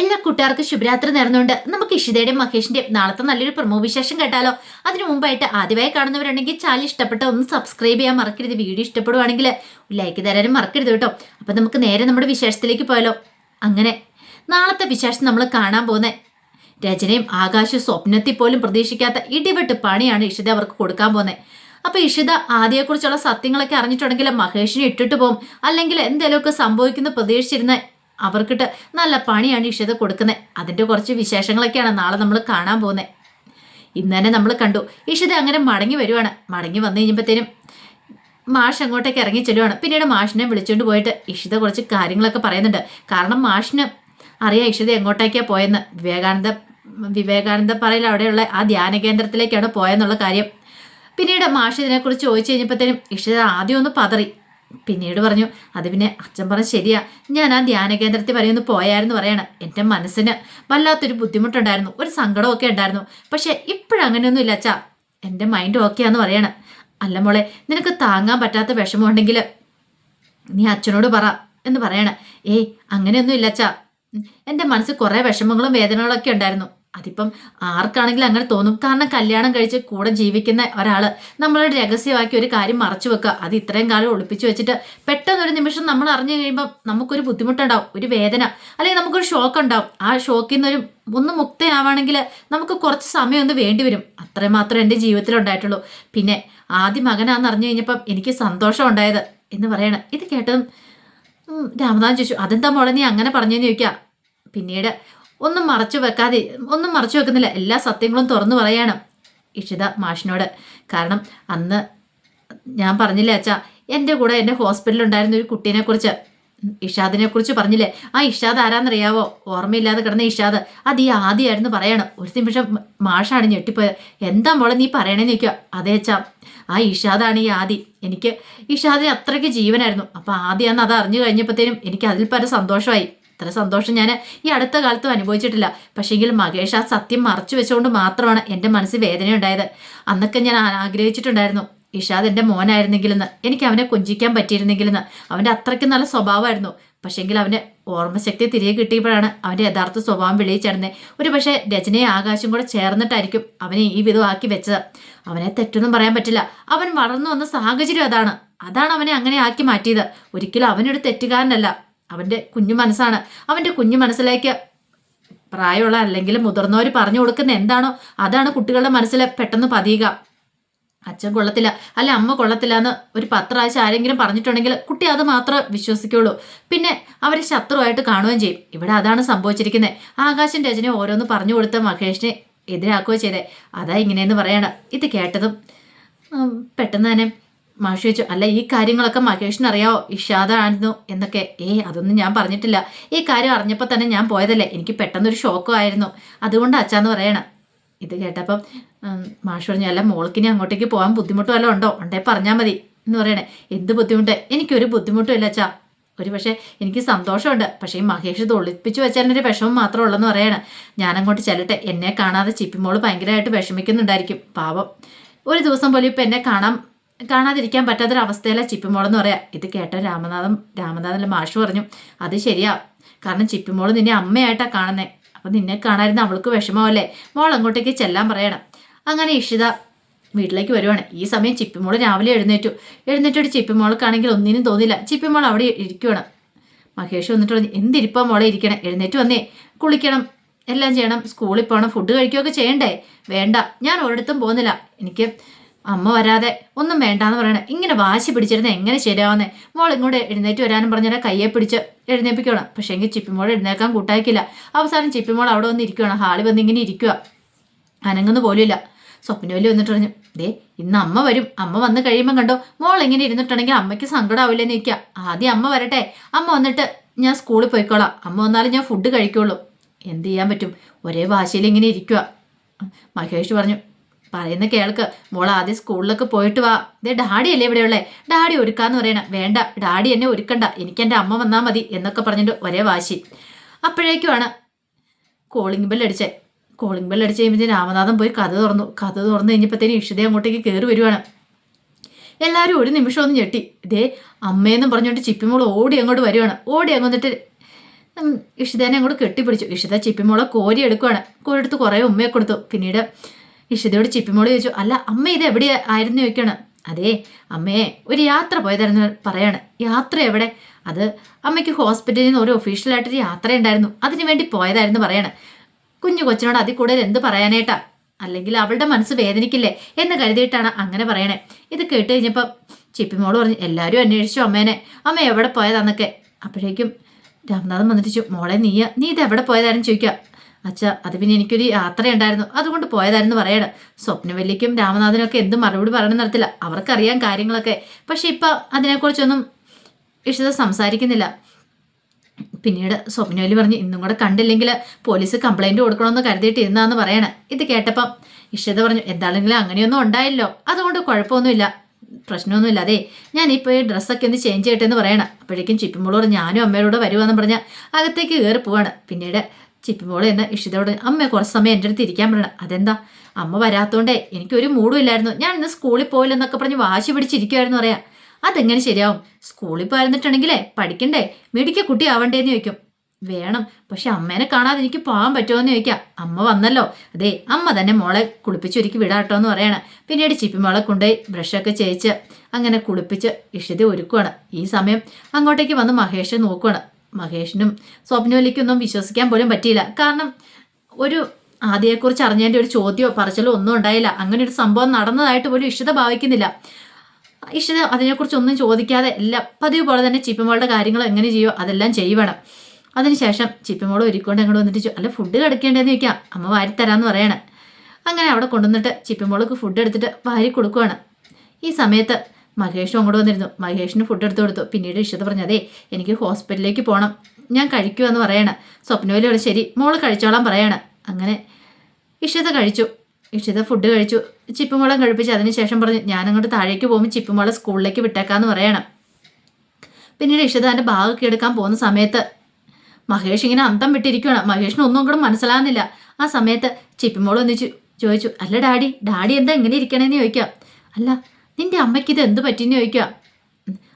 എല്ലാ കൂട്ടുകാർക്കും ശുഭരാത്രി നേർന്നുകൊണ്ട് നമുക്ക് ഇഷിതയുടെയും മഹേഷിന്റെയും നാളത്തെ നല്ലൊരു പ്രമോ വിശേഷം കേട്ടാലോ? അതിനു മുമ്പായിട്ട് ആദ്യമായി കാണുന്നവരുണ്ടെങ്കിൽ ചാനൽ ഇഷ്ടപ്പെട്ട ഒന്ന് സബ്സ്ക്രൈബ് ചെയ്യാൻ മറക്കരുത്. വീഡിയോ ഇഷ്ടപ്പെടുവാണെങ്കിൽ ലൈക്ക് തരാനും മറക്കരുത് കേട്ടോ. അപ്പൊ നമുക്ക് നേരെ നമ്മുടെ വിശേഷത്തിലേക്ക് പോയാലോ? അങ്ങനെ നാളത്തെ വിശേഷം നമ്മൾ കാണാൻ പോകുന്നത് രചനയും ആകാശ സ്വപ്നത്തിൽ പോലും പ്രതീക്ഷിക്കാത്ത ഇടിവെട്ട് പണിയാണ് ഇഷിത അവർക്ക് കൊടുക്കാൻ പോകുന്നത്. അപ്പൊ ഇഷിത ആദ്യയെക്കുറിച്ചുള്ള സത്യങ്ങളൊക്കെ അറിഞ്ഞിട്ടുണ്ടെങ്കിൽ മഹേഷിനെ ഇട്ടിട്ട് പോകും അല്ലെങ്കിൽ എന്തെങ്കിലുമൊക്കെ സംഭവിക്കുന്ന പ്രതീക്ഷിച്ചിരുന്ന അവർക്കിട്ട് നല്ല പണിയാണ് ഇഷിത കൊടുക്കുന്നത് അതിന്റെ കുറച്ച് വിശേഷങ്ങളൊക്കെയാണ് നാളെ നമ്മൾ കാണാൻ പോകുന്നത് ഇന്ന് തന്നെ നമ്മൾ കണ്ടു. ഇഷിത അങ്ങനെ മടങ്ങി വരുവാണ്. മടങ്ങി വന്നു കഴിഞ്ഞപ്പോഴത്തേനും മാഷ് അങ്ങോട്ടേക്ക് ഇറങ്ങി ചെല്ലുവാണ്. പിന്നീട് മാഷിനെ വിളിച്ചുകൊണ്ട് പോയിട്ട് ഇഷിത കുറച്ച് കാര്യങ്ങളൊക്കെ പറയുന്നുണ്ട്. കാരണം മാഷിന് അറിയാം ഇഷിത എങ്ങോട്ടേക്കാണ് പോയെന്ന്. വിവേകാനന്ദ വിവേകാനന്ദ പറയിൽ അവിടെയുള്ള ആ ധ്യാന കേന്ദ്രത്തിലേക്കാണ് പോയെന്നുള്ള കാര്യം. പിന്നീട് മാഷ് ഇതിനെക്കുറിച്ച് ചോദിച്ചു കഴിഞ്ഞപ്പോഴത്തേനും ഇഷിത ആദ്യം ഒന്ന് പതറി. പിന്നീട് പറഞ്ഞു അത് പിന്നെ അച്ഛൻ പറഞ്ഞ ശരിയാ. ഞാൻ ആ ധ്യാന കേന്ദ്രത്തിൽ വരെ ഒന്ന് പോയായിരുന്നു പറയണം. എന്റെ മനസ്സിന് വല്ലാത്തൊരു ബുദ്ധിമുട്ടുണ്ടായിരുന്നു. ഒരു സങ്കടമൊക്കെ ഉണ്ടായിരുന്നു. പക്ഷേ ഇപ്പോഴങ്ങനെയൊന്നും ഇല്ല അച്ഛാ. എന്റെ മൈൻഡ് ഓക്കെയാന്ന് പറയണം. അല്ല മോളെ നിനക്ക് താങ്ങാൻ പറ്റാത്ത വിഷമമുണ്ടെങ്കിൽ നീ അച്ഛനോട് പറ എന്ന് പറയണം. ഏയ് അങ്ങനെയൊന്നും ഇല്ല അച്ഛാ. എന്റെ മനസ്സിൽ കുറേ വിഷമങ്ങളും വേദനകളൊക്കെ ഉണ്ടായിരുന്നു. അതിപ്പം ആർക്കാണെങ്കിലും അങ്ങനെ തോന്നും. കാരണം കല്യാണം കഴിച്ച് കൂടെ ജീവിക്കുന്ന ഒരാൾ നമ്മളൊരു രഹസ്യമാക്കി ഒരു കാര്യം മറച്ചു വെക്കുക. അത് ഇത്രയും കാലം ഒളിപ്പിച്ചു വെച്ചിട്ട് പെട്ടെന്ന് ഒരു നിമിഷം നമ്മൾ അറിഞ്ഞു കഴിയുമ്പോൾ നമുക്കൊരു ബുദ്ധിമുട്ടുണ്ടാവും ഒരു വേദന അല്ലെങ്കിൽ നമുക്കൊരു ഷോക്ക് ഉണ്ടാവും. ആ ഷോക്കിൽ നിന്നൊരു ഒന്ന് മുക്തയാവാണെങ്കിൽ നമുക്ക് കുറച്ച് സമയം ഒന്ന് വേണ്ടി വരും. അത്രയും എന്റെ ജീവിതത്തിൽ ഉണ്ടായിട്ടുള്ളൂ. പിന്നെ ആദ്യ മകനാന്ന് അറിഞ്ഞു കഴിഞ്ഞപ്പം എനിക്ക് സന്തോഷം ഉണ്ടായത് എന്ന് പറയണം. ഇത് കേട്ടതും രാമനാഥൻ ചോദിച്ചു അതെന്താ മോളെ നീ അങ്ങനെ പറഞ്ഞെന്ന് ചോദിക്കാം പിന്നീട് ഒന്നും മറച്ചു വെക്കാതെ ഒന്നും മറച്ചു വെക്കുന്നില്ല. എല്ലാ സത്യങ്ങളും തുറന്നു പറയാണ് ഇഷിത മാഷിനോട്. കാരണം അന്ന് ഞാൻ പറഞ്ഞില്ല അച്ഛാ എന്റെ കൂടെ എന്റെ ഹോസ്പിറ്റലിൽ ഉണ്ടായിരുന്ന ഒരു കുട്ടീനെ കുറിച്ച് ഇഷാദിനെ കുറിച്ച് പറഞ്ഞില്ലേ? ആ ഇഷാദ് ആരാന്നറിയാവോ? ഓർമ്മയില്ലാതെ കിടന്ന ഇഷാദ്. അത് ഈ ആദ്യമായിരുന്നു പറയണം. ഒരു നിമിഷം മാഷാണ് ഞെട്ടിപ്പോയത്. എന്താ മോളെ നീ പറയണേന്ന് നിൽക്കുക അതേ അച്ഛാ ആ ഇഷാദാണ് ഈ ആദി. എനിക്ക് ഇഷാദിന് അത്രയ്ക്ക് ജീവനായിരുന്നു. അപ്പോൾ അന്ന് അത് അറിഞ്ഞു കഴിഞ്ഞപ്പോഴത്തേനും എനിക്ക് അതിൽ പല സന്തോഷമായി. ഇത്ര സന്തോഷം ഞാൻ ഈ അടുത്ത കാലത്തും അനുഭവിച്ചിട്ടില്ല. പക്ഷേങ്കിൽ മകേഷ് ആ സത്യം മറച്ചു വെച്ചുകൊണ്ട് മാത്രമാണ് എന്റെ മനസ്സിൽ വേദന ഉണ്ടായത് അന്നൊക്കെ ഞാൻ ആഗ്രഹിച്ചിട്ടുണ്ടായിരുന്നു ഇഷാദ് എന്റെ മോനായിരുന്നെങ്കിലെന്ന് എനിക്ക് അവനെ കൊഞ്ചിക്കാൻ പറ്റിയിരുന്നെങ്കിലെന്ന്. അവന്റെ അത്രയ്ക്ക് നല്ല സ്വഭാവമായിരുന്നു. പക്ഷേങ്കിൽ അവന് ഓർമ്മശക്തി തിരികെ കിട്ടിയപ്പോഴാണ് അവന്റെ യഥാർത്ഥ സ്വഭാവം വെളിയിച്ചടന്നത് ഒരു പക്ഷേ രചനയും ആകാശം കൂടെ ചേർന്നിട്ടായിരിക്കും അവനെ ഈ വിധമാക്കി വെച്ചത്. അവനെ തെറ്റൊന്നും പറയാൻ പറ്റില്ല. അവൻ വളർന്നു വന്ന സാഹചര്യം അതാണ്. അതാണ് അവനെ അങ്ങനെ ആക്കി മാറ്റിയത്. ഒരിക്കലും അവനൊരു തെറ്റുകാരനല്ല. അവന്റെ കുഞ്ഞു മനസ്സാണ്. അവന്റെ കുഞ്ഞു മനസ്സിലേക്ക് പ്രായമുള്ള അല്ലെങ്കിൽ മുതിർന്നവർ പറഞ്ഞു കൊടുക്കുന്ന എന്താണോ അതാണ് കുട്ടികളുടെ മനസ്സിൽ പെട്ടെന്ന് പതിയുക. അച്ഛൻ കൊള്ളത്തില്ല. അല്ല അമ്മ കൊള്ളത്തില്ല എന്ന് ഒരു പത്രാവശ്യം ആരെങ്കിലും പറഞ്ഞിട്ടുണ്ടെങ്കിൽ കുട്ടി അത് മാത്രം വിശ്വസിക്കുള്ളൂ. പിന്നെ അവരെ ശത്രുവായിട്ട് കാണുകയും ചെയ്യും. ഇവിടെ അതാണ് സംഭവിച്ചിരിക്കുന്നത് ആകാശം രചന ഓരോന്ന് പറഞ്ഞു കൊടുത്ത മഹേഷിനെ എതിരാക്കുകയോ ചെയ്തേ. അതാ ഇങ്ങനെയെന്ന് പറയണം. ഇത് കേട്ടതും പെട്ടെന്ന് തന്നെ മാഷി ചോദിച്ചു അല്ല ഈ കാര്യങ്ങളൊക്കെ മഹേഷിന് അറിയാവോ? ഇഷാദായിരുന്നു എന്നൊക്കെ ഏയ് അതൊന്നും ഞാൻ പറഞ്ഞിട്ടില്ല. ഈ കാര്യം അറിഞ്ഞപ്പോൾ തന്നെ ഞാൻ പോയതല്ലേ. എനിക്ക് പെട്ടെന്നൊരു ഷോക്കും ആയിരുന്നു. അതുകൊണ്ട് അച്ഛാന്ന് പറയണം. ഇത് കേട്ടപ്പം മാഷ് പറഞ്ഞു അല്ല മോൾക്കിനി അങ്ങോട്ടേക്ക് പോകാൻ ബുദ്ധിമുട്ടും വല്ലതും ഉണ്ടോ? ഉണ്ടേ പറഞ്ഞാൽ മതി. എന്ന് പറയണേ എന്ത് ബുദ്ധിമുട്ട്? എനിക്കൊരു ബുദ്ധിമുട്ടും ഇല്ല അച്ഛാ. ഒരു പക്ഷേ എനിക്ക് സന്തോഷമുണ്ട്. പക്ഷേ ഈ മഹേഷ് തൊളിപ്പിച്ച് വെച്ചാലൊരു വിഷമം മാത്രമേ ഉള്ളെന്ന് പറയണം. ഞാനങ്ങോട്ട് ചെല്ലട്ടെ. എന്നെ കാണാതെ ചിപ്പിമോൾ ഭയങ്കരമായിട്ട് വിഷമിക്കുന്നുണ്ടായിരിക്കും. പാവം. ഒരു ദിവസം പോലും ഇപ്പം എന്നെ കാണാൻ കാണാതിരിക്കാൻ പറ്റാത്തൊരവസ്ഥയിലെ ചിപ്പിമോളെന്ന് പറയാം. ഇത് കേട്ട രാമനാഥൻ രാമനാഥന്റെ മാഷ് പറഞ്ഞു അത് ശരിയാ. കാരണം ചിപ്പിമോൾ നിന്നെ അമ്മയായിട്ടാണ് കാണുന്നത് അപ്പം നിന്നെ കാണാതിരുന്ന അവൾക്ക് വിഷമമല്ലേ? മോൾ അങ്ങോട്ടേക്ക് ചെല്ലാൻ പറയണം. അങ്ങനെ ഇഷിത വീട്ടിലേക്ക് വരുവാണ്. ഈ സമയം ചിപ്പിമോൾ രാവിലെ എഴുന്നേറ്റു. എഴുന്നേറ്റൊരു ചിപ്പിമോൾക്കാണെങ്കിൽ ഒന്നിനും തോന്നില്ല. ചിപ്പിമോൾ അവിടെ ഇരിക്കുവാണ്. മഹേഷ് വന്നിട്ട് പറഞ്ഞു എന്തിരിപ്പാ മോളെ ഇരിക്കണം? എഴുന്നേറ്റ് വന്നേ. കുളിക്കണം. എല്ലാം ചെയ്യണം. സ്കൂളിൽ പോകണം ഫുഡ് കഴിക്കുകയൊക്കെ ചെയ്യണ്ടേ? വേണ്ട. ഞാൻ ഒരിടത്തും പോകുന്നില്ല. എനിക്ക് അമ്മ വരാതെ ഒന്നും വേണ്ടാന്ന് പറയണേ. ഇങ്ങനെ വാശി പിടിച്ചിരുന്ന എങ്ങനെ ശരിയാവുന്നേ? മോൾ ഇങ്ങോട്ട് എഴുന്നേറ്റ് വരാനും പറഞ്ഞാൽ കയ്യെ പിടിച്ച് എഴുന്നേപ്പിക്കണം പക്ഷേ എങ്കിൽ ചിപ്പിമോൾ എഴുന്നേക്കാൻ കൂട്ടാക്കില്ല അവസാനം ചിപ്പിമോൾ അവിടെ വന്ന് ഇരിക്കുകയാണ് ഹാളി വന്ന് ഇങ്ങനെ ഇരിക്കുക അനങ്ങുന്ന പോലുമില്ല. സ്വപ്നവലി വന്നിട്ട് പറഞ്ഞു ദേ ഇന്ന് അമ്മ വരും. അമ്മ വന്ന് കഴിയുമ്പോൾ കണ്ടോ? മോൾ ഇങ്ങനെ ഇരുന്നിട്ടുണ്ടെങ്കിൽ അമ്മയ്ക്ക് സങ്കടമാവില്ലെന്ന് നിൽക്കുക ആദ്യം അമ്മ വരട്ടെ. അമ്മ വന്നിട്ട് ഞാൻ സ്കൂളിൽ പോയിക്കോളാം. അമ്മ വന്നാലും ഞാൻ ഫുഡ് കഴിക്കുള്ളൂ. എന്ത് ചെയ്യാൻ പറ്റും? ഒരേ ഭാഷയിൽ ഇങ്ങനെ ഇരിക്കുക മഹേഷ് പറഞ്ഞു പറയുന്ന കേൾക്ക് മോൾ ആദ്യം സ്കൂളിലൊക്കെ പോയിട്ട് വാ. ഇതേ ഇവിടെ ഉള്ളേ? ഡാഡി ഒരുക്കാന്ന് പറയണ. വേണ്ട ഡാഡി എന്നെ ഒരുക്കണ്ട. എനിക്ക് എന്റെ അമ്മ വന്നാൽ മതി എന്നൊക്കെ പറഞ്ഞിട്ട് ഒരേ വാശി. അപ്പോഴേക്കുമാണ് കോളിംഗ് ബെൽ അടിച്ചേ. കോളിംഗ് ബെൽ അടിച്ച് കഴിയുമ്പോൾ രാമനാഥൻ പോയി കഥ തുറന്നു. കഥ തുറന്നു കഴിഞ്ഞപ്പോഴത്തേനും ഇഷിത അങ്ങോട്ടേക്ക് കയറി വരുവാണ്. എല്ലാവരും ഒരു നിമിഷം ഒന്ന് ഞെട്ടി. ഇതേ അമ്മയെന്നും പറഞ്ഞുകൊണ്ട് ചിപ്പിമോൾ ഓടി അങ്ങോട്ട് വരുവാണ്. ഓടി അങ്ങോട്ട് ഇഷിതേനെ അങ്ങോട്ട് കെട്ടിപ്പിടിച്ചു. ഇഷിത ചിപ്പിമോളെ കോരി എടുക്കുവാണ് കോരി എടുത്ത് കുറേ ഉമ്മയെ കൊടുത്തു. പിന്നീട് ഇഷിതയോട് ചിപ്പിമോട് ചോദിച്ചു അല്ല അമ്മ ഇത് എവിടെ ആയിരുന്നു ചോദിക്കണം അതെ അമ്മയെ ഒരു യാത്ര പോയതായിരുന്നു പറയാണ്. യാത്ര എവിടെ? അത് അമ്മയ്ക്ക് ഹോസ്പിറ്റലിൽ നിന്ന് ഒരു ഒഫീഷ്യലായിട്ടൊരു യാത്ര ഉണ്ടായിരുന്നു. അതിനു വേണ്ടി പോയതായിരുന്നു പറയാണ്. കുഞ്ഞു കൊച്ചിനോട് അതിൽ കൂടുതൽ എന്ത് പറയാനായിട്ടാ? അല്ലെങ്കിൽ അവളുടെ മനസ്സ് വേദനിക്കില്ലേ? എന്ന് കരുതിയിട്ടാണ് അങ്ങനെ പറയണേ. ഇത് കേട്ട് കഴിഞ്ഞപ്പോൾ ചിപ്പിമോൾ പറഞ്ഞു എല്ലാവരും അന്വേഷിച്ചു അമ്മേനെ. അമ്മ എവിടെ പോയതാന്നൊക്കെ. അപ്പോഴേക്കും രാമനാഥൻ വന്നിട്ട് മോളെ നീയ നീ ഇത് എവിടെ പോയതായിരുന്നു ചോദിക്കുക. അച്ഛ അത് പിന്നെ എനിക്കൊരു യാത്രയുണ്ടായിരുന്നു. അതുകൊണ്ട് പോയതായിരുന്നു പറയണം സ്വപ്നവല്ലിക്കും രാമനാഥനും ഒക്കെ എന്ത് മറുപടി പറയണം നടത്തില്ല. അവർക്കറിയാം കാര്യങ്ങളൊക്കെ. പക്ഷെ ഇപ്പം അതിനെക്കുറിച്ചൊന്നും ഇഷിത സംസാരിക്കുന്നില്ല. പിന്നീട് സ്വപ്നവല്ലി പറഞ്ഞു ഇന്നും കൂടെ കണ്ടില്ലെങ്കിൽ പോലീസ് കംപ്ലൈന്റ് കൊടുക്കണമെന്ന് കരുതിയിട്ട് ഇരുന്നാന്ന് പറയണേ. ഇത് കേട്ടപ്പം ഇഷിത പറഞ്ഞു എന്താണെങ്കിലും അങ്ങനെയൊന്നും ഉണ്ടായില്ലോ. അതുകൊണ്ട് കുഴപ്പമൊന്നുമില്ല. പ്രശ്നമൊന്നുമില്ല. അതെ ഞാൻ ഇപ്പോൾ ഈ ഡ്രസ്സൊക്കെ ഒന്ന് ചേഞ്ച് ചെയ്യട്ടെ എന്ന് പറയണം. അപ്പോഴേക്കും ചിപ്പിമോളോട് ഞാനും അമ്മയോട് വരുവാന്ന് പറഞ്ഞാൽ അകത്തേക്ക് കയറി പോവാണ് പിന്നീട് ചിപ്പിമോൾ എന്ന് ഇഷിതയോട് അമ്മ കുറച്ച് സമയം എന്റെ അടുത്ത് ഇരിക്കാൻ പറയണം. അതെന്താ? അമ്മ വരാത്തോണ്ടേ എനിക്കൊരു മൂടും ഇല്ലായിരുന്നു. ഞാൻ ഇന്ന് സ്കൂളിൽ പോയില്ലെന്നൊക്കെ പറഞ്ഞ് വാശി പിടിച്ചിരിക്കുമായിരുന്നു പറയാം. അതെങ്ങനെ ശരിയാവും? സ്കൂളിൽ പോയിരുന്നിട്ടുണ്ടെങ്കിലേ പഠിക്കണ്ടേ? മിടിക്ക കുട്ടി ആവണ്ടേന്ന് ചോദിക്കും. വേണം. പക്ഷെ അമ്മേനെ കാണാതെ എനിക്ക് പോകാൻ പറ്റുമോ എന്ന് ചോദിക്കാം. അമ്മ വന്നല്ലോ. അതെ അമ്മ തന്നെ മോളെ കുളിപ്പിച്ചൊരുക്കി വിടാട്ടോ എന്ന് പറയണം. പിന്നീട് ചിപ്പിമോളെ കൊണ്ടുപോയി ബ്രഷൊക്കെ ചേച്ച് അങ്ങനെ കുളിപ്പിച്ച് ഇഷിത ഒരുക്കുവാണ്. ഈ സമയം അങ്ങോട്ടേക്ക് വന്ന് മഹേഷ് നോക്കുവാണ്. മഹേഷിനും സ്വപ്നവലിക്കൊന്നും വിശ്വസിക്കാൻ പോലും പറ്റിയില്ല. കാരണം ഒരു ആദ്യയെക്കുറിച്ച് അറിഞ്ഞതിന്റെ ഒരു ചോദ്യമോ പറച്ചിലോ ഒന്നും ഉണ്ടായില്ല. അങ്ങനെ ഒരു സംഭവം നടന്നതായിട്ട് പോലും ഇഷിത ഭാവിക്കുന്നില്ല. ഇഷിത അതിനെക്കുറിച്ച് ഒന്നും ചോദിക്കാതെ എല്ലാം പതിവ് പോലെ തന്നെ ചിപ്പിമോളുടെ കാര്യങ്ങൾ എങ്ങനെ ചെയ്യുമോ അതെല്ലാം ചെയ്യണം. അതിനുശേഷം ചിപ്പിമോൾ ഒരുക്കൊണ്ട് അങ്ങോട്ട് വന്നിട്ട് അല്ല ഫുഡ് കിടക്കേണ്ടതെന്ന് ചോദിക്കാം. അമ്മ വാരി തരാമെന്ന് പറയണേ. അങ്ങനെ അവിടെ കൊണ്ടുവന്നിട്ട് ചിപ്പിമോൾക്ക് ഫുഡ് എടുത്തിട്ട് വാരി കൊടുക്കുവാണ്. ഈ സമയത്ത് മഹേഷും അങ്ങോട്ട് വന്നിരുന്നു. മഹേഷിന് ഫുഡ് എടുത്തു കൊടുത്തു. പിന്നീട് പറഞ്ഞു അതെ എനിക്ക് ഹോസ്പിറ്റലിലേക്ക് പോകണം ഞാൻ കഴിക്കുമെന്ന് പറയണം. സ്വപ്നവലിയോട് ശരി മോൾ കഴിച്ചോളാൻ പറയണം. അങ്ങനെ ഇഷിത കഴിച്ചു. ഇഷിത ഫുഡ് കഴിച്ചു. ചിപ്പുമുളം കഴിപ്പിച്ച് അതിനുശേഷം പറഞ്ഞു ഞാനങ്ങോട്ട് താഴേക്ക് പോകുമ്പോൾ ചിപ്പുമുള സ്കൂളിലേക്ക് വിട്ടേക്കാന്ന് പറയണം. പിന്നീട് ഇഷിത എന്റെ ബാഗൊക്കെ എടുക്കാൻ പോകുന്ന സമയത്ത് മഹേഷ് ഇങ്ങനെ അന്തം വിട്ടിരിക്കുകയാണ് മഹേഷിന് ഒന്നും കൂടെ മനസ്സിലാകുന്നില്ല. ആ സമയത്ത് ചിപ്പിമോൾ ഒന്നിച്ച് ചോദിച്ചു അല്ല ഡാഡി ഡാഡി എന്താ ഇങ്ങനെ ഇരിക്കണേന്ന് ചോദിക്കാം. അല്ല നിന്റെ അമ്മയ്ക്ക് ഇത് എന്ത് പറ്റിയെന്ന് ചോദിക്കുക.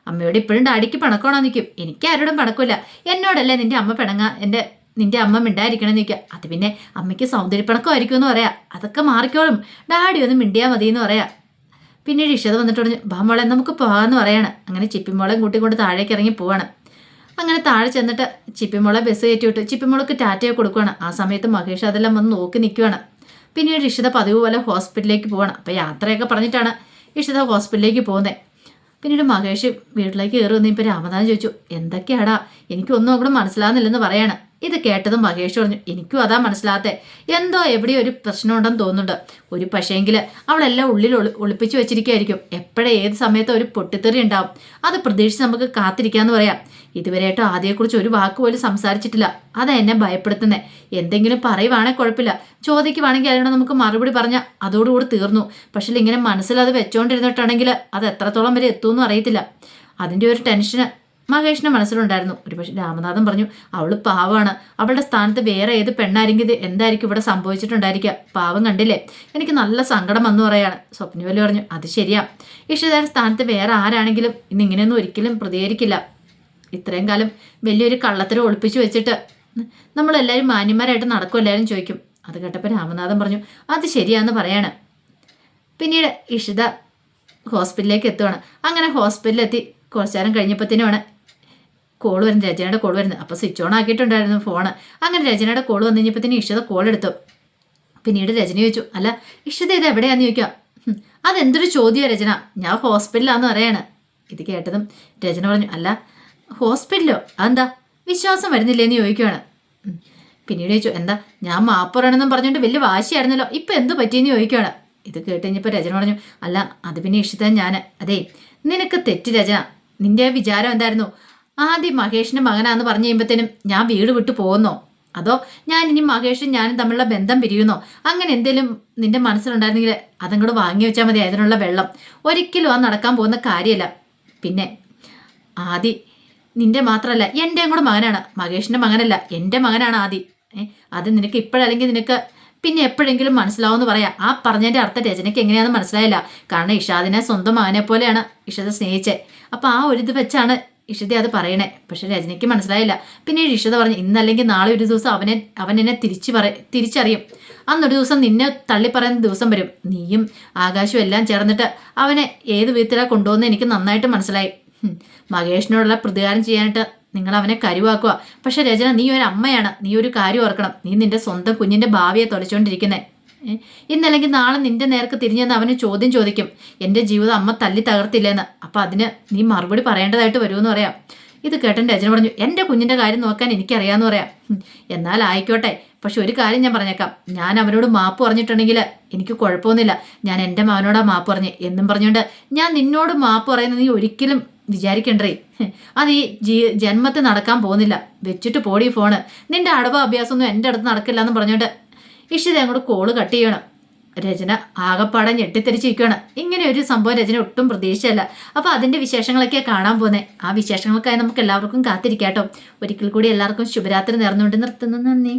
അമ്മയോട് ഇപ്പോഴും ഡാഡിക്ക് പിണക്കമാണോ നിൽക്കും. എനിക്ക് ആരോടും പണക്കില്ല എന്നോടല്ലേ നിന്റെ അമ്മ പിണങ്ങ? എന്റെ നിന്റെ അമ്മ മിണ്ടായിരിക്കണം എന്ന് ചോദിക്കുക. അത് പിന്നെ അമ്മയ്ക്ക് സൗന്ദര്യപ്പിണക്കമായിരിക്കും എന്ന് പറയാം. അതൊക്കെ മാറിക്കോളും. ഡാഡി ഒന്ന് മിണ്ടിയാൽ മതി എന്ന് പറയാം. പിന്നീട് ഇഷത വന്നിട്ട് പറഞ്ഞു ബാമോളെ നമുക്ക് പോകാമെന്ന് പറയാണ്. അങ്ങനെ ചിപ്പിമോളെ കൂട്ടിക്കൊണ്ട് താഴേക്ക് ഇറങ്ങി പോവാണ്. അങ്ങനെ താഴെ ചെന്നിട്ട് ചിപ്പിമോളെ ബസ് കയറ്റി വിട്ട് ചിപ്പിമോൾക്ക് ടാറ്റയെ കൊടുക്കുകയാണ് ആ സമയത്ത് മഹേഷ് അതെല്ലാം വന്ന് നോക്കി നിൽക്കുകയാണ് പിന്നീട് ഇഷിത പതിവ് പോലെ ഹോസ്പിറ്റലിലേക്ക് പോവാണ്. അപ്പോൾ യാത്രയൊക്കെ പറഞ്ഞിട്ടാണ്. ഇഷിത ഹോസ്പിറ്റലിലേക്ക് പോകുന്നത് പിന്നീട് മഹേഷ് വീട്ടിലേക്ക് കയറി വന്ന് ഇപ്പോൾ രാമനാഥൻ ചോദിച്ചു എന്തൊക്കെയാടാ? എനിക്കൊന്നും അങ്ങോട്ട് മനസ്സിലാകുന്നില്ലെന്ന് പറയാണ്. ഇത് കേട്ടതും മഹേഷ് പറഞ്ഞു എനിക്കും അതാ മനസ്സിലാത്തെ എന്തോ എവിടെയോ ഒരു പ്രശ്നമുണ്ടെന്ന് തോന്നുന്നുണ്ട്. ഒരു പക്ഷേങ്കിൽ അവളെല്ലാം ഉള്ളിൽ ഒളി ഒളിപ്പിച്ചു വെച്ചിരിക്കുകയായിരിക്കും എപ്പോഴേ ഏത് സമയത്തും ഒരു പൊട്ടിത്തെറി ഉണ്ടാവും. അത് പ്രതീക്ഷിച്ച് നമുക്ക് കാത്തിരിക്കാമെന്ന് പറയാം. ഇതുവരെയായിട്ടും ആദ്യയെക്കുറിച്ച് ഒരു വാക്ക് പോലും സംസാരിച്ചിട്ടില്ല. അതാ എന്നെ ഭയപ്പെടുത്തുന്നത് എന്തെങ്കിലും പറയുവാണെങ്കിൽ കുഴപ്പമില്ല. ചോദിക്കുവാണെങ്കിൽ അതിനോട് നമുക്ക് മറുപടി പറഞ്ഞാൽ അതോടുകൂടി തീർന്നു. പക്ഷേ ഇങ്ങനെ മനസ്സിൽ അത് വെച്ചോണ്ടിരുന്നിട്ടാണെങ്കിൽ അത് എത്രത്തോളം വരെ എത്തുമെന്നും അറിയത്തില്ല. അതിന്റെ ഒരു ടെൻഷന് മഹേഷിന്റെ മനസ്സിലുണ്ടായിരുന്നു. ഒരു പക്ഷേ രാമനാഥൻ പറഞ്ഞു അവൾ പാവാണ്. അവളുടെ സ്ഥാനത്ത് വേറെ ഏത് പെണ്ണായിരിക്കും ഇത്? എന്തായിരിക്കും ഇവിടെ സംഭവിച്ചിട്ടുണ്ടായിരിക്കുക? പാവം കണ്ടില്ലേ? എനിക്ക് നല്ല സങ്കടം വന്നു പറയാണ്. സ്വപ്നവലി പറഞ്ഞു അത് ശരിയാ. ഇഷിതയുടെ സ്ഥാനത്ത് വേറെ ആരാണെങ്കിലും ഇന്ന് ഇങ്ങനെയൊന്നും ഒരിക്കലും പ്രതികരിക്കില്ല. ഇത്രയും കാലം വലിയൊരു കള്ളത്തരം ഒളിപ്പിച്ചു വെച്ചിട്ട് നമ്മളെല്ലാവരും മാന്യന്മാരായിട്ട് നടക്കും എല്ലാവരും ചോദിക്കും അത് കേട്ടപ്പോൾ രാമനാഥൻ പറഞ്ഞു അത് ശരിയാന്ന് പറയാണ്. പിന്നീട് ഇഷിത ഹോസ്പിറ്റലിലേക്ക് എത്തുവാണ്. അങ്ങനെ ഹോസ്പിറ്റലിലെത്തി. കുറച്ചു നേരം കഴിഞ്ഞപ്പോഴത്തേനുമാണ് കോൾ വരുന്നത്. രചനയുടെ കോൾ വരുന്നത്. അപ്പോൾ സ്വിച്ച് ഓൺ ആക്കിയിട്ടുണ്ടായിരുന്നു ഫോണ്. അങ്ങനെ രചനയുടെ കോൾ വന്നു കഴിഞ്ഞപ്പോഴത്തേനും ഇഷിത കോൾ എടുത്തു. പിന്നീട് രചന ചോദിച്ചു അല്ല ഇഷിത ഇത് എവിടെയാന്ന് ചോദിക്കാം "ഹും, അതെന്തൊരു ചോദ്യമാണ് രചന. ഞാൻ ഹോസ്പിറ്റലാന്ന് പറയാണ്. ഇത് കേട്ടതും രചന പറഞ്ഞു അല്ല ഹോസ്പിറ്റലോ? അതെന്താ? വിശ്വാസം വരുന്നില്ലേന്ന് ചോദിക്കുവാണ്. പിന്നീട് ചോദിച്ചു എന്താ? ഞാൻ മാപ്പ് പറയണമെന്നും പറഞ്ഞുകൊണ്ട് വലിയ വാശിയായിരുന്നല്ലോ. ഇപ്പം എന്ത് പറ്റിയെന്ന് ചോദിക്കുവാണ്. ഇത് കേട്ട് കഴിഞ്ഞപ്പോൾ രചന പറഞ്ഞു അല്ല അത് പിന്നെ ഇഷ്ടം ഞാൻ അതെ നിനക്ക് തെറ്റ് രചന. നിന്റെ വിചാരം എന്തായിരുന്നു? ആദ്യം മഹേഷിന്റെ മകനാന്ന് പറഞ്ഞു കഴിയുമ്പോഴത്തേനും ഞാൻ വീട് വിട്ടു പോകുന്നോ? അതോ ഞാൻ ഇനി മഹേഷും ഞാനും തമ്മിലുള്ള ബന്ധം പിരിയുന്നോ? അങ്ങനെ എന്തെങ്കിലും നിന്റെ മനസ്സിലുണ്ടായിരുന്നെങ്കിൽ അതങ്ങോട്ട് വാങ്ങി വെച്ചാൽ മതി അതിനുള്ള വെള്ളം. ഒരിക്കലും അത് നടക്കാൻ പോകുന്ന കാര്യമല്ല പിന്നെ ആദി നിന്റെ മാത്രമല്ല എന്റെയും കൂടെ മകനാണ്. മഹേഷിന്റെ മകനല്ല എന്റെ മകനാണ് ആദി. അത് നിനക്ക് ഇപ്പോഴല്ലെങ്കിൽ നിനക്ക് പിന്നെ എപ്പോഴെങ്കിലും മനസ്സിലാവുമെന്ന് പറയാം. ആ പറഞ്ഞതിന്റെ അർത്ഥം രചനയ്ക്ക് എങ്ങനെയാണെന്ന് മനസ്സിലായില്ല. കാരണം ഇഷാദിനെ സ്വന്തം മകനെ പോലെയാണ് ഇഷത സ്നേഹിച്ചത് അപ്പോൾ ആ ഒരു ഇത് വെച്ചാണ് ഇഷദി അത് പറയണേ. പക്ഷെ രജനിക്ക് മനസ്സിലായില്ല. പിന്നെ ഇഷദ പറഞ്ഞു ഇന്നല്ലെങ്കിൽ നാളെ ഒരു ദിവസം അവനെ അവൻ എന്നെ തിരിച്ചു പറ തിരിച്ചറിയും. അന്നൊരു ദിവസം നിന്നെ തള്ളി പറയുന്ന ദിവസം വരും. നീയും ആകാശവും എല്ലാം ചേർന്നിട്ട് അവനെ ഏത് വിധത്തിലാണ് കൊണ്ടുപോകുന്നത് എനിക്ക് നന്നായിട്ട് മനസ്സിലായി. മഹേഷിനോടുള്ള പ്രതികാരം ചെയ്യാനായിട്ട് നിങ്ങൾ അവനെ കരുവാക്കുക. പക്ഷെ രചന നീ ഒരു അമ്മയാണ്. നീ ഒരു കാര്യം ഓർക്കണം. നീ നിന്റെ സ്വന്തം കുഞ്ഞിന്റെ ഭാവിയെ തുടച്ചുകൊണ്ടിരിക്കുന്നേ ഇന്നല്ലെങ്കിൽ നാളെ നിന്റെ നേർക്ക് തിരിഞ്ഞെന്ന് അവന് ചോദ്യം ചോദിക്കും. എന്റെ ജീവിതം അമ്മ തല്ലി തകർത്തില്ലെന്ന്. അപ്പം അതിന് നീ മറുപടി പറയേണ്ടതായിട്ട് വരുമെന്ന് പറയാം. ഇത് കേട്ടൻ രചന പറഞ്ഞു എന്റെ കുഞ്ഞിന്റെ കാര്യം നോക്കാൻ എനിക്കറിയാമെന്ന് പറയാം. എന്നാൽ ആയിക്കോട്ടെ. പക്ഷെ ഒരു കാര്യം ഞാൻ പറഞ്ഞേക്കാം. ഞാൻ അവനോട് മാപ്പ് പറഞ്ഞിട്ടുണ്ടെങ്കിൽ എനിക്ക് കുഴപ്പമൊന്നുമില്ല. ഞാൻ എന്റെ മകനോടാ മാപ്പ് പറഞ്ഞ്. എന്നും പറഞ്ഞുകൊണ്ട് ഞാൻ നിന്നോട് മാപ്പ് പറയുന്നത് നീ ഒരിക്കലും വിചാരിക്കണ്ടേ. അത് ഈ ജീ ജന്മത്തിൽ നടക്കാൻ പോകുന്നില്ല. വെച്ചിട്ട് പോടി ഫോണ്. നിന്റെ അടവ അഭ്യാസമൊന്നും എന്റെ അടുത്ത് നടക്കില്ല എന്ന് പറഞ്ഞുകൊണ്ട് ഇഷിത അങ്ങോട്ട് കോൾ കട്ട് ചെയ്യണം. രചന ആകപ്പാടെ ഞെട്ടിത്തെരിച്ചിരിക്കുകയാണ് ഇങ്ങനെ ഒരു സംഭവം രചന ഒട്ടും പ്രതീക്ഷയല്ല അപ്പോൾ അതിന്റെ വിശേഷങ്ങളൊക്കെ കാണാൻ പോകുന്നത് ആ വിശേഷങ്ങൾക്കായി നമുക്ക് എല്ലാവർക്കും കാത്തിരിക്കാട്ടോ. ഒരിക്കൽ കൂടി എല്ലാവർക്കും ശുഭരാത്രി നേർന്നുകൊണ്ട് നിർത്തുന്നു. നന്ദി.